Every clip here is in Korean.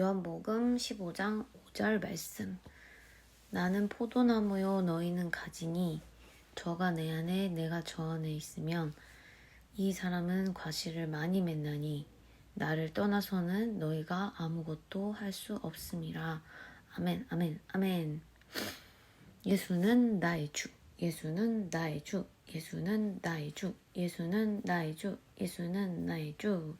요한복음 15장 5절 말씀. 나는 포도나무요 너희는 가지니 저가 내 안에 내가 저 안에 있으면 이 사람은 과실을 많이 맺나니 나를 떠나서는 너희가 아무것도 할 수 없음이라. 아멘, 아멘, 아멘. 예수는 나의 주. 예수는 나의 주. 예수는 나의 주. 예수는 나의 주. 예수는 나의 주.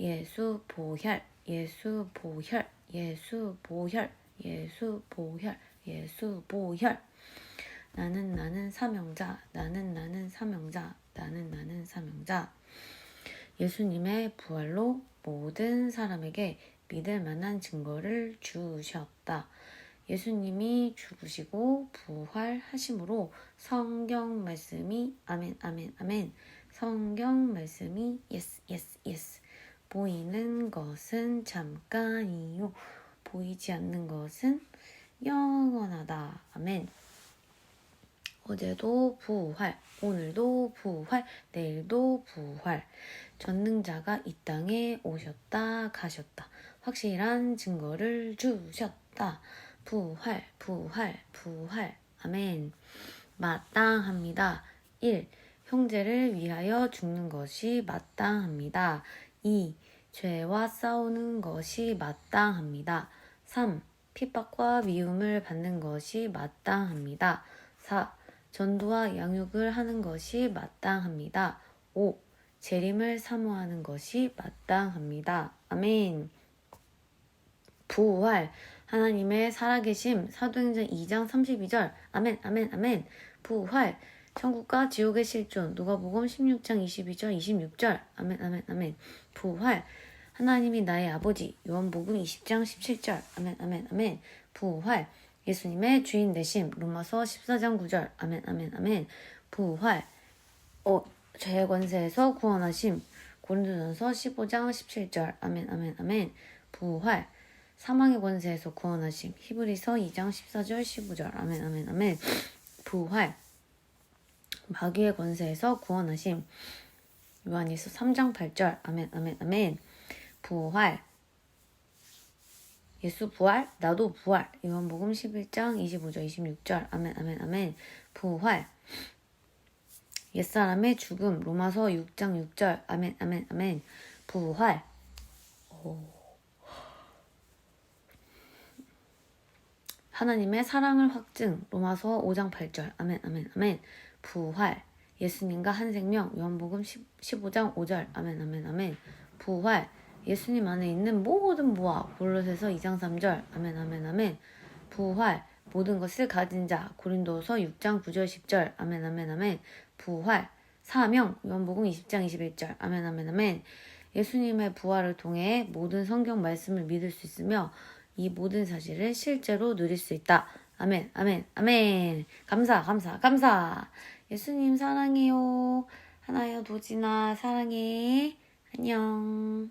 예수 보혈. 예수 보혈. 예수 보혈. 예수 보혈. 예수 보혈. 나는 나는 사명자. 나는 나는 사명자. 나는 나는 사명자. 예수님의 부활로 모든 사람에게 믿을 만한 증거를 주셨다. 예수님이 죽으시고 부활하심으로 성경 말씀이 아멘 아멘 아멘 성경 말씀이 예스 예스 예스 보이는 것은 잠깐이요 보이지 않는 것은 영원하다 아멘 어제도 부활 오늘도 부활 내일도 부활 전능자가 이 땅에 오셨다 가셨다 확실한 증거를 주셨다 부활, 부활, 부활. 아멘. 마땅합니다. 1. 형제를 위하여 죽는 것이 마땅합니다. 2. 죄와 싸우는 것이 마땅합니다. 3. 핍박과 미움을 받는 것이 마땅합니다. 4. 전도와 양육을 하는 것이 마땅합니다. 5. 재림을 사모하는 것이 마땅합니다. 아멘. 부활. 하나님의 살아계심 사도행전 2장 32절 아멘 아멘 아멘 부활 천국과 지옥의 실존. 누가복음 16장 22절 26절. 아멘 아멘 아멘. 부활. 하나님이 나의 아버지. 요한복음 20장 17절. 아멘 아멘 아멘. 부활. 예수님의 주인 되심. 로마서 14장 9절. 아멘 아멘 아멘. 부활. 어, 죄의 권세에서 구원하심. 고린도전서 15장 17절. 아멘 아멘 아멘. 부활. 사망의 권세에서 구원하심. 히브리서 2장 14절 15절. 아멘 아멘 아멘. 부활. 마귀의 권세에서 구원하심. 요한일서 3장 8절. 아멘 아멘 아멘. 부활. 예수 부활, 나도 부활. 요한복음 11장 25절 26절. 아멘 아멘 아멘. 부활. 옛사람의 죽음. 로마서 6장 6절. 아멘 아멘 아멘. 부활. 오. 하나님의 사랑을 확증 로마서 5장 8절 아멘 아멘 아멘 부활. 예수님과 한 생명. 요한복음 10, 15장 5절. 아멘 아멘 아멘. 부활. 예수님 안에 있는 모든 모아. 골로새서 2장 3절. 아멘 아멘 아멘. 부활. 모든 것을 가진 자. 고린도서 6장 9절 10절. 아멘 아멘 아멘. 부활. 사명. 요한복음 20장 21절. 아멘 아멘 아멘. 예수님의 부활을 통해 모든 성경 말씀을 믿을 수 있으며 이 모든 사실을 실제로 누릴 수 있다. 아멘, 아멘, 아멘. 감사, 감사, 감사. 예수님 사랑해요. 하나요, 도진아, 사랑해. 안녕.